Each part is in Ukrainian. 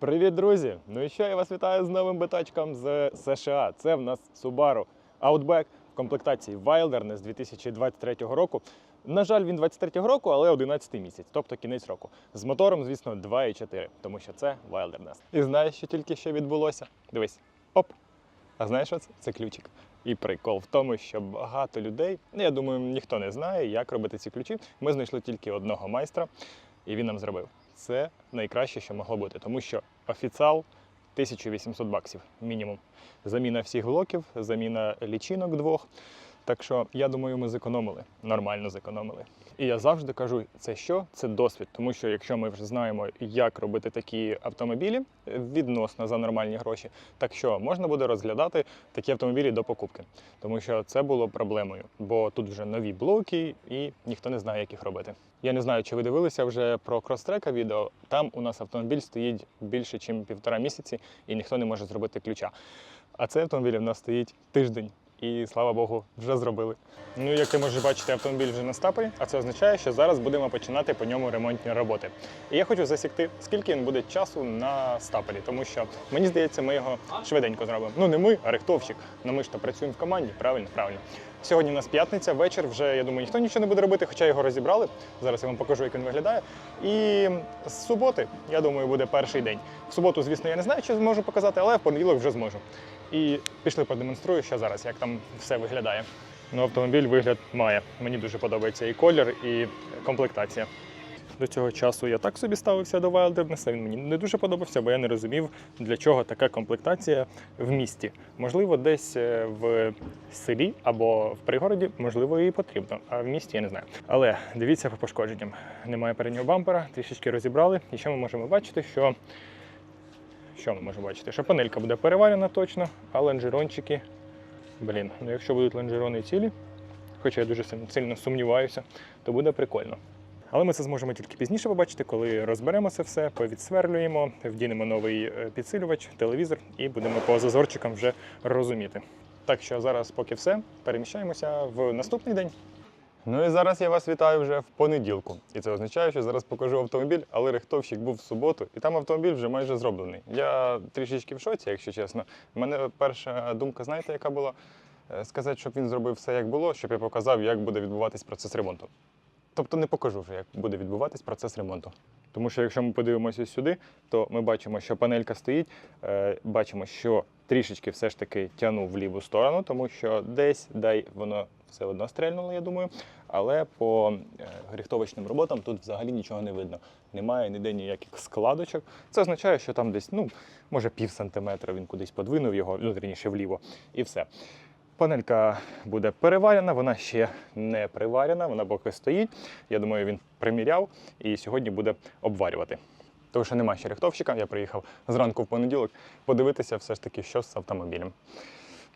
Привіт, друзі! Ну і що я вас вітаю з новим битачком з США. Це в нас Subaru Outback в комплектації Wilderness 2023 року. На жаль, він 23-го року, але 11 місяць, тобто кінець року. З мотором, звісно, 2,4, тому що це Wilderness. І знаєш, що тільки що відбулося? Дивись, оп! А знаєш що це? Це ключик. І прикол в тому, що багато людей, ну я думаю, ніхто не знає, як робити ці ключі. Ми знайшли тільки одного майстра, і він нам зробив. Це найкраще, що могло бути, тому що офіціал 1800 баксів мінімум. Заміна всіх блоків, заміна лічинок двох. Так що я думаю, ми зекономили, нормально зекономили. І я завжди кажу, це що? Це досвід. Тому що якщо ми вже знаємо, як робити такі автомобілі е, відносно за нормальні гроші, так що можна буде розглядати такі автомобілі до покупки. Тому що це було проблемою, бо тут вже нові блоки і ніхто не знає, як їх робити. Я не знаю, чи ви дивилися вже про крострека відео. Там у нас автомобіль стоїть більше, ніж півтора місяці, і ніхто не може зробити ключа. А цей автомобіль в нас стоїть тиждень. І слава Богу, вже зробили. Ну, як ти можеш бачити, автомобіль вже на стапелі, а це означає, що зараз будемо починати по ньому ремонтні роботи. І я хочу засікти, скільки він буде часу на стапелі, тому що мені здається, ми його швиденько зробимо. Ну не ми, а рихтовщик. Ну ми ж то працюємо в команді. Правильно, правильно. Сьогодні у нас п'ятниця, вечір. Вже я думаю, ніхто нічого не буде робити, хоча його розібрали. Зараз я вам покажу, як він виглядає. І з суботи, я думаю, буде перший день. В суботу, звісно, я не знаю, чи зможу показати, але в понеділок вже зможу. І пішли продемонструю ще зараз, як там все виглядає. Ну, автомобіль вигляд має. Мені дуже подобається і колір, і комплектація. До цього часу я так собі ставився до Wilderness, Він мені не дуже подобався, бо я не розумів, для чого така комплектація в місті. Можливо, десь е, в селі або в пригороді, можливо, і потрібно, а в місті я не знаю. Але дивіться по пошкодженням. Немає переднього бампера, трішечки розібрали. І що ми можемо бачити, що що ми можемо бачити? Що панелька буде переварена точно, а лонжерончики, блін, ну якщо будуть лонжерони цілі, хоча я дуже сильно- сильно сумніваюся, то буде прикольно. Але ми це зможемо тільки пізніше побачити, коли розберемо це все, повідсверлюємо, вдінемо новий е, підсилювач, телевізор і будемо по зазорчикам вже розуміти. Так що зараз, поки все, переміщаємося в наступний день. Ну і зараз я вас вітаю вже в понеділку. І це означає, що зараз покажу автомобіль, але рихтовщик був в суботу, і там автомобіль вже майже зроблений. Я трішечки в шоці, якщо чесно. У мене перша думка, знаєте, яка була? Е, Сказати, щоб він зробив все як було, щоб я показав, як буде відбуватись процес ремонту. Тобто не покажу вже, як буде відбуватись процес ремонту. Тому що якщо ми подивимося сюди, то ми бачимо, що панелька стоїть, е, бачимо, що трішечки все ж таки тягнув в ліву сторону, тому що десь дай воно все одно стрельнуло, я думаю. Але по е, гріхтовочним роботам тут взагалі нічого не видно. Немає ніде ніяких складочок. Це означає, що там десь, ну, може, пів сантиметра він кудись подвинув його, ну, вірніше, вліво, і все. Панелька буде переварена, вона ще не приварена, вона поки стоїть. Я думаю, він приміряв і сьогодні буде обварювати. Тому що немає ще рихтовщика, я приїхав зранку в понеділок подивитися все ж таки, що з автомобілем.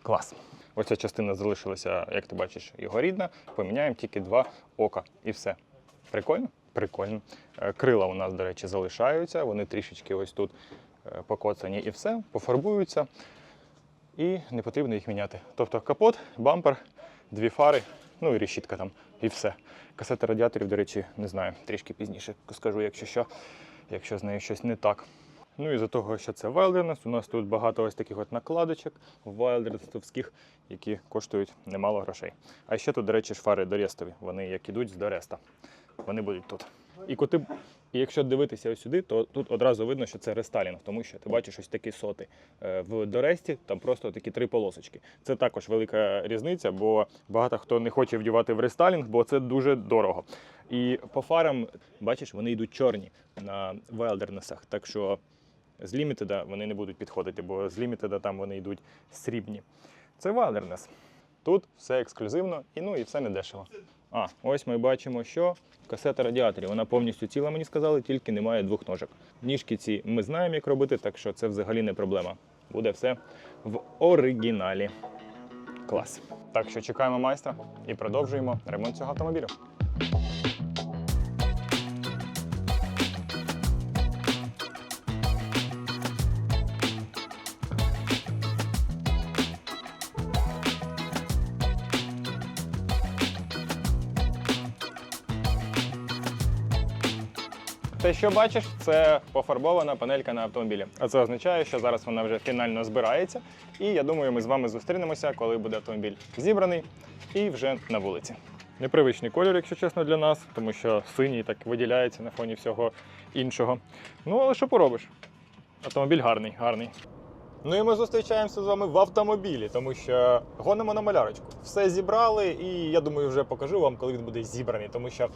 Клас. Оця частина залишилася, як ти бачиш, його рідна. Поміняємо тільки два ока і все. Прикольно? Прикольно. Е, Крила у нас, до речі, залишаються, вони трішечки ось тут е, покоцані і все, пофарбуються і не потрібно їх міняти. Тобто капот, бампер, дві фари, ну і решітка там, і все. Касети радіаторів, до речі, не знаю, трішки пізніше скажу, якщо що, якщо з нею щось не так. Ну і за того, що це Wilderness, у нас тут багато ось таких от накладочок Wilderness-овських, які коштують немало грошей. А ще тут, до речі, фари дорестові. Вони як ідуть з Дореста. Вони будуть тут. І коти, і якщо дивитися ось сюди, то тут одразу видно, що це рестайлінг, тому що ти бачиш ось такі соти. Е, В Доресті там просто такі три полосочки. Це також велика різниця, бо багато хто не хоче вдівати в рестайлінг, бо це дуже дорого. І по фарам, бачиш, вони йдуть чорні на Wilderness. Так що з лімітеда вони не будуть підходити, бо з лімітеда там вони йдуть срібні. Це Wilderness. Тут все ексклюзивно і ну і все недешево. А, ось ми бачимо, що касета радіаторів. Вона повністю ціла, мені сказали, тільки немає двох ножок. Ніжки ці ми знаємо, як робити, так що це взагалі не проблема. Буде все в оригіналі. Клас. Так що чекаємо майстра і продовжуємо ремонт цього автомобілю. Те, що бачиш, це пофарбована панелька на автомобілі. А це означає, що зараз вона вже фінально збирається. І я думаю, ми з вами зустрінемося, коли буде автомобіль зібраний і вже на вулиці. Непривичний колір, якщо чесно, для нас, тому що синій так виділяється на фоні всього іншого. Ну, але що поробиш? Автомобіль гарний, гарний. Ну і ми зустрічаємося з вами в автомобілі, тому що гонимо на малярочку. Все зібрали, і я думаю, вже покажу вам, коли він буде зібраний, тому що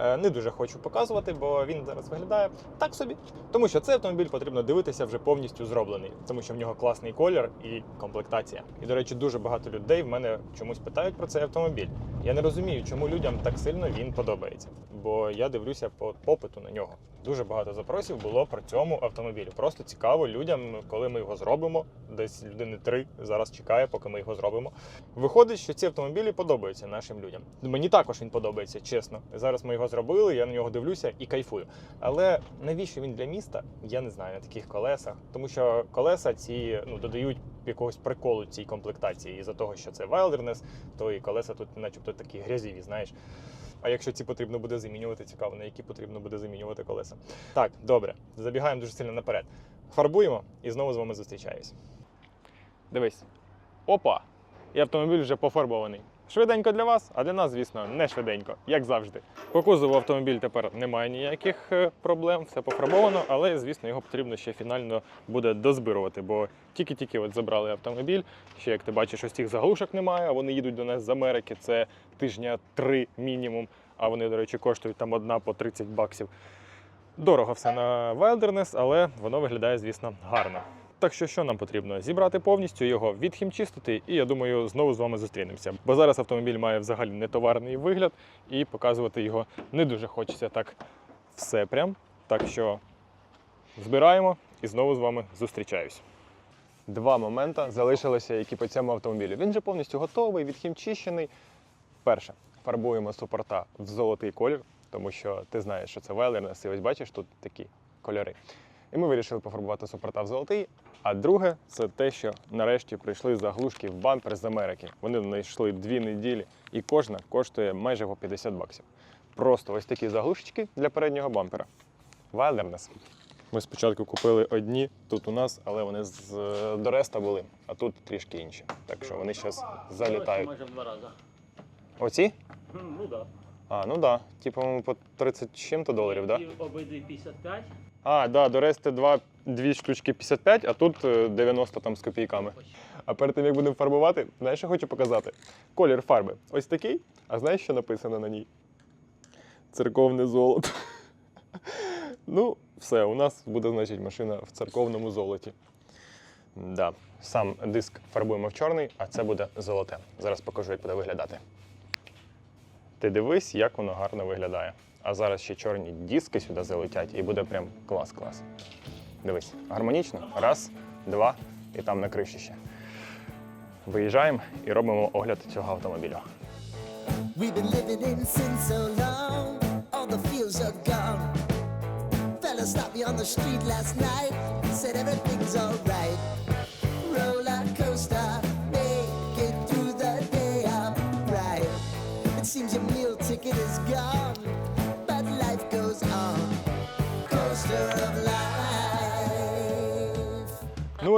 не дуже хочу показувати, бо він зараз виглядає так собі. Тому що цей автомобіль потрібно дивитися вже повністю зроблений, тому що в нього класний колір і комплектація. І, до речі, дуже багато людей в мене чомусь питають про цей автомобіль. Я не розумію, чому людям так сильно він подобається. Бо я дивлюся по попиту на нього. Дуже багато запросів було про цьому автомобілі. Просто цікаво людям, коли ми його зробимо. Десь людини три зараз чекає, поки ми його зробимо. Виходить, що ці автомобілі подобаються нашим людям. Мені також він подобається, чесно. Зараз ми його зробили, я на нього дивлюся і кайфую. Але навіщо він для міста? Я не знаю на таких колесах, тому що колеса ці ну додають якогось приколу цій комплектації. І за того, що це Wilderness, то і колеса тут, начебто, такі грязіві, знаєш. А якщо ці потрібно буде замінювати, цікаво, на які потрібно буде замінювати колеса. Так, добре, забігаємо дуже сильно наперед. Фарбуємо і знову з вами зустрічаюсь. Дивись. Опа! І автомобіль вже пофарбований. Швиденько для вас, а для нас, звісно, не швиденько, як завжди. По кузову автомобіль тепер немає ніяких е, проблем, все пофарбовано, але, звісно, його потрібно ще фінально буде дозбирувати, бо тільки-тільки от забрали автомобіль. Ще, як ти бачиш, ось цих заглушок немає, а вони їдуть до нас з Америки. Це тижня три мінімум. А вони, до речі, коштують там одна по 30 баксів. Дорого все на Wilderness, але воно виглядає, звісно, гарно. Так що що нам потрібно? Зібрати повністю його, відхімчистити, і я думаю, знову з вами зустрінемося. Бо зараз автомобіль має взагалі нетоварний вигляд, і показувати його не дуже хочеться так все прям. Так що збираємо і знову з вами зустрічаюсь. Два моменти залишилися, які по цьому автомобілю. Він вже повністю готовий, відхімчищений. Перше, фарбуємо супорта в золотий колір, тому що ти знаєш, що це Wilderness, і ось бачиш тут такі кольори. І ми вирішили пофарбувати супорта в золотий. А друге, це те, що нарешті прийшли заглушки в бампер з Америки. Вони знайшли дві неділі, і кожна коштує майже по 50 баксів. Просто ось такі заглушечки для переднього бампера. Wilderness. Ми спочатку купили одні тут у нас, але вони з Дореста були, а тут трішки інші. Так що вони зараз залітають. Оці? Ну так. А, ну так. Да. Типу, по 30 чим-то доларів, так? Да? Обидві 55. А, да, до Рести два, дві штучки 55, а тут е, 90 там з копійками. А перед тим, як будемо фарбувати, знаєш, що хочу показати? Колір фарби. Ось такий. А знаєш, що написано на ній? Церковне золото. ну, все, у нас буде, значить, машина в церковному золоті. Да. Сам диск фарбуємо в чорний, а це буде золоте. Зараз покажу, як буде виглядати. Ти дивись, як воно гарно виглядає. А зараз ще чорні диски сюди залетять, і буде прям клас-клас. Дивись, гармонічно. Раз, два, і там на криші ще. Виїжджаємо і робимо огляд цього автомобіля. Fella stopped me on the street last night, said everything's alright.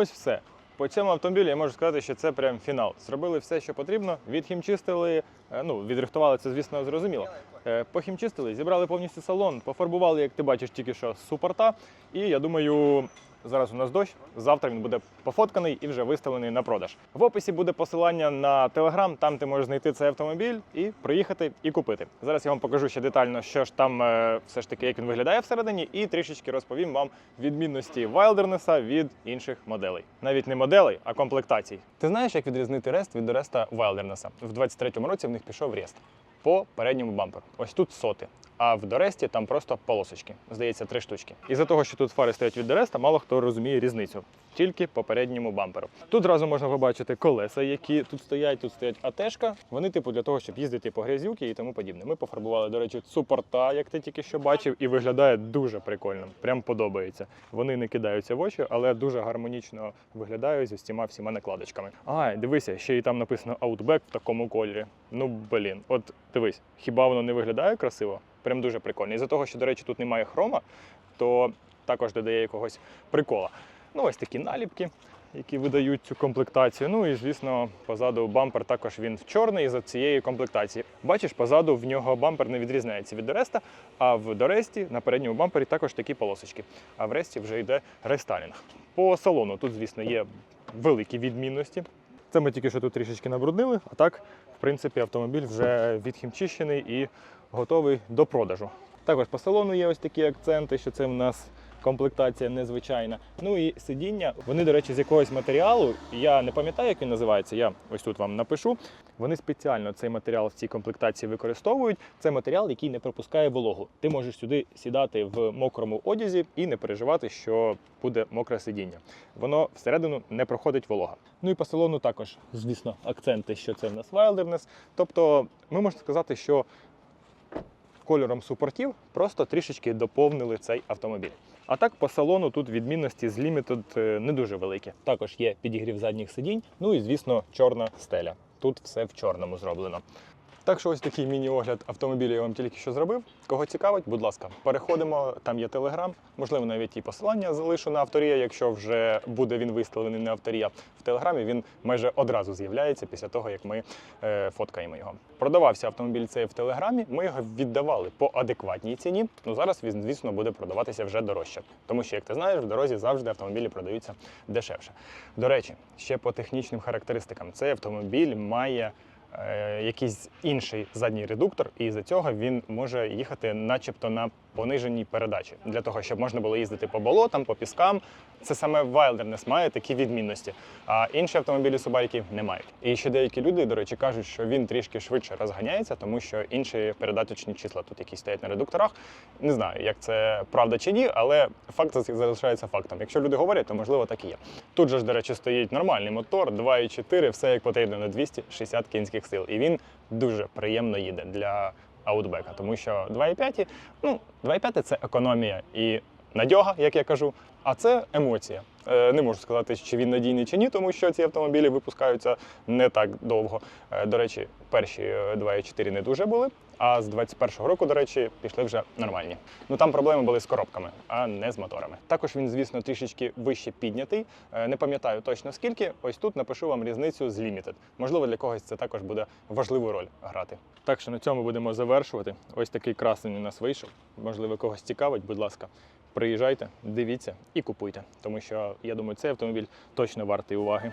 Ось все. По цьому автомобілі я можу сказати, що це прям фінал. Зробили все, що потрібно, відхімчистили, е, ну, відрихтували це, звісно, зрозуміло. Е, Похімчистили, зібрали повністю салон, пофарбували, як ти бачиш, тільки що супорта. І я думаю, зараз у нас дощ, завтра він буде пофотканий і вже виставлений на продаж. В описі буде посилання на телеграм, там ти можеш знайти цей автомобіль і приїхати і купити. Зараз я вам покажу ще детально, що ж там е, все ж таки, як він виглядає всередині, і трішечки розповім вам відмінності Wilderness від інших моделей. Навіть не моделей, а комплектацій. Ти знаєш, як відрізнити рест від реста Wilderness? В 23-му році в них пішов рест по передньому бамперу. Ось тут соти. А в Доресті там просто полосочки. Здається, три штучки. Із-за того, що тут фари стоять від Дореста, мало хто розуміє різницю. Тільки по передньому бамперу. Тут зразу можна побачити колеса, які тут стоять. Тут стоять АТшка. Вони, типу, для того, щоб їздити по грязюки і тому подібне. Ми пофарбували, до речі, супорта, як ти тільки що бачив, і виглядає дуже прикольно. Прям подобається. Вони не кидаються в очі, але дуже гармонічно виглядають з усіма всіма накладочками. А, дивися, ще й там написано Outback в такому кольорі. Ну блін, от дивись, хіба воно не виглядає красиво? Прям дуже прикольний. Із-за того, що, до речі, тут немає хрома, то також додає якогось прикола. Ну, ось такі наліпки, які видають цю комплектацію. Ну і, звісно, позаду бампер також він чорний за цієї комплектації. Бачиш, позаду в нього бампер не відрізняється від Дореста, а в Доресті на передньому бампері також такі полосочки. А в Ресті вже йде рестайлінг. По салону тут, звісно, є великі відмінності. Це ми тільки що тут трішечки набруднили, а так, в принципі, автомобіль вже відхімчищений і готовий до продажу. Також по салону є ось такі акценти, що це в нас комплектація незвичайна. Ну і сидіння, вони, до речі, з якогось матеріалу. Я не пам'ятаю, як він називається. Я ось тут вам напишу. Вони спеціально цей матеріал в цій комплектації використовують. Це матеріал, який не пропускає вологу. Ти можеш сюди сідати в мокрому одязі і не переживати, що буде мокре сидіння. Воно всередину не проходить волога. Ну і по салону також, звісно, акценти, що це в нас Wilderness. Тобто, ми можемо сказати, що кольором супортів просто трішечки доповнили цей автомобіль. А так по салону тут відмінності з Limited е, не дуже великі. Також є підігрів задніх сидінь, ну і звісно, чорна стеля. Тут все в чорному зроблено. Так що ось такий міні-огляд автомобіля я вам тільки що зробив. Кого цікавить, будь ласка, переходимо. Там є телеграм, можливо, навіть і посилання залишу на авторія, якщо вже буде він виставлений на авторія. В телеграмі він майже одразу з'являється після того, як ми е, фоткаємо його. Продавався автомобіль цей в телеграмі. Ми його віддавали по адекватній ціні. Ну зараз він, звісно, буде продаватися вже дорожче. Тому що, як ти знаєш, в дорозі завжди автомобілі продаються дешевше. До речі, ще по технічним характеристикам, цей автомобіль має якийсь інший задній редуктор, і за цього він може їхати, начебто, на пониженій передачі для того, щоб можна було їздити по болотам, по піскам. Це саме Wilderness має такі відмінності, а інші автомобілі Subaru не мають. І ще деякі люди, до речі, кажуть, що він трішки швидше розганяється, тому що інші передаточні числа тут, які стоять на редукторах. Не знаю, як це правда чи ні, але факт залишається фактом. Якщо люди говорять, то можливо так і є. Тут же ж, до речі, стоїть нормальний мотор, 2,4, все як потрібно на 260 кінських сил. І він дуже приємно їде для аутбека, тому що 2,5, ну, 2,5 це економія і надьога, як я кажу, а це емоція. Е, Не можу сказати, чи він надійний чи ні, тому що ці автомобілі випускаються не так довго. Е, До речі, перші е, 2,4 не дуже були, а з 21-го року, до речі, пішли вже нормальні. Ну там проблеми були з коробками, а не з моторами. Також він, звісно, трішечки вище піднятий. Е, Не пам'ятаю точно скільки. Ось тут напишу вам різницю з Limited. Можливо, для когось це також буде важливу роль грати. Так що на цьому будемо завершувати. Ось такий красень у нас вийшов. Можливо, когось цікавить, будь ласка. Приїжджайте, дивіться і купуйте, тому що я думаю, цей автомобіль точно вартий уваги.